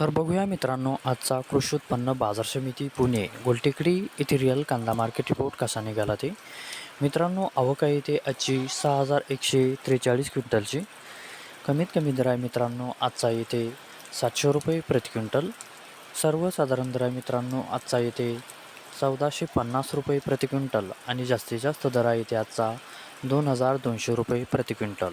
तर बघूया मित्रांनो आजचा कृषी उत्पन्न बाजार समिती पुणे गोलटेकडी येथे रिअल कांदा मार्केट रिपोर्ट कसा निघाला ते? मित्रांनो अवका येथे आजची सहा हजार एकशे त्रेचाळीस क्विंटलची. कमीत कमी दर आहे मित्रांनो आजचा येते सातशे रुपये प्रति क्विंटल. सर्वसाधारण दर आहे मित्रांनो आजचा येते चौदाशे पन्नास रुपये प्रति क्विंटल. आणि जास्तीत जास्त दर आहे येते आजचा दोन हजार दोनशे रुपये प्रति क्विंटल.